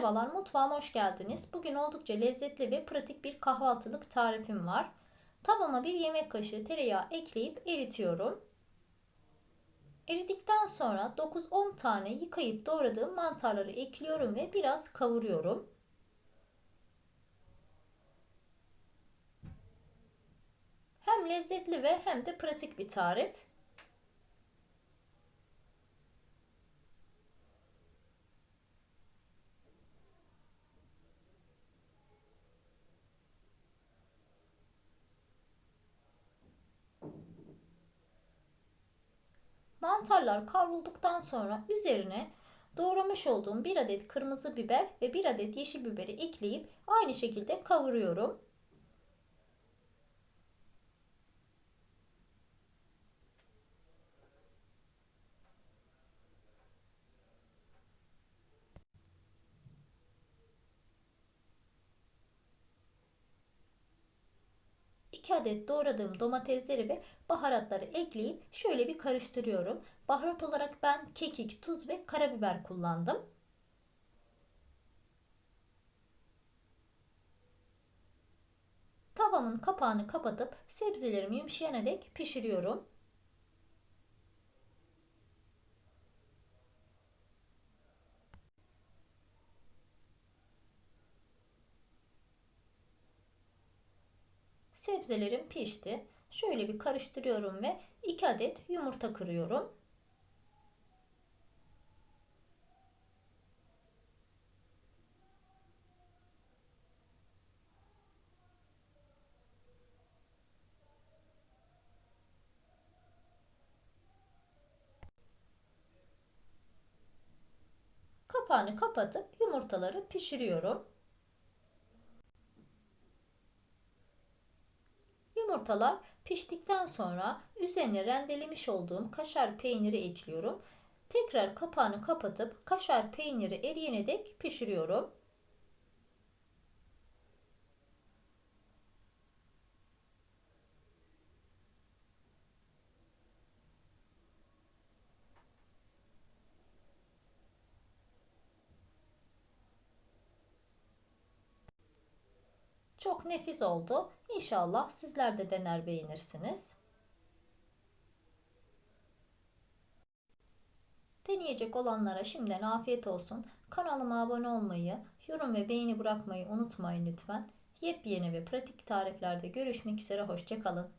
Merhabalar, mutfağıma hoş geldiniz. Bugün oldukça lezzetli ve pratik bir kahvaltılık tarifim var. Tavama bir yemek kaşığı tereyağı ekleyip eritiyorum. Eridikten sonra 9-10 tane yıkayıp doğradığım mantarları ekliyorum ve biraz kavuruyorum. Hem lezzetli ve hem de pratik bir tarif. Mantarlar kavrulduktan sonra üzerine doğramış olduğum 1 adet kırmızı biber ve 1 adet yeşil biberi ekleyip aynı şekilde kavuruyorum. Adet doğradığım domatesleri ve baharatları ekleyip şöyle bir karıştırıyorum. Baharat olarak ben kekik, tuz ve karabiber kullandım. Tavamın kapağını kapatıp sebzelerimi yumuşayana dek pişiriyorum. Sebzelerim pişti. Şöyle bir karıştırıyorum ve 2 adet yumurta kırıyorum. Kapağını kapatıp yumurtaları pişiriyorum. Yumurtalar piştikten sonra üzerine rendelemiş olduğum kaşar peyniri ekliyorum. Tekrar kapağını kapatıp kaşar peyniri eriyene dek pişiriyorum. Çok nefis oldu. İnşallah sizler de dener beğenirsiniz. Deneyecek olanlara şimdiden afiyet olsun. Kanalıma abone olmayı, yorum ve beğeni bırakmayı unutmayın lütfen. Yepyeni ve pratik tariflerde görüşmek üzere. Hoşçakalın.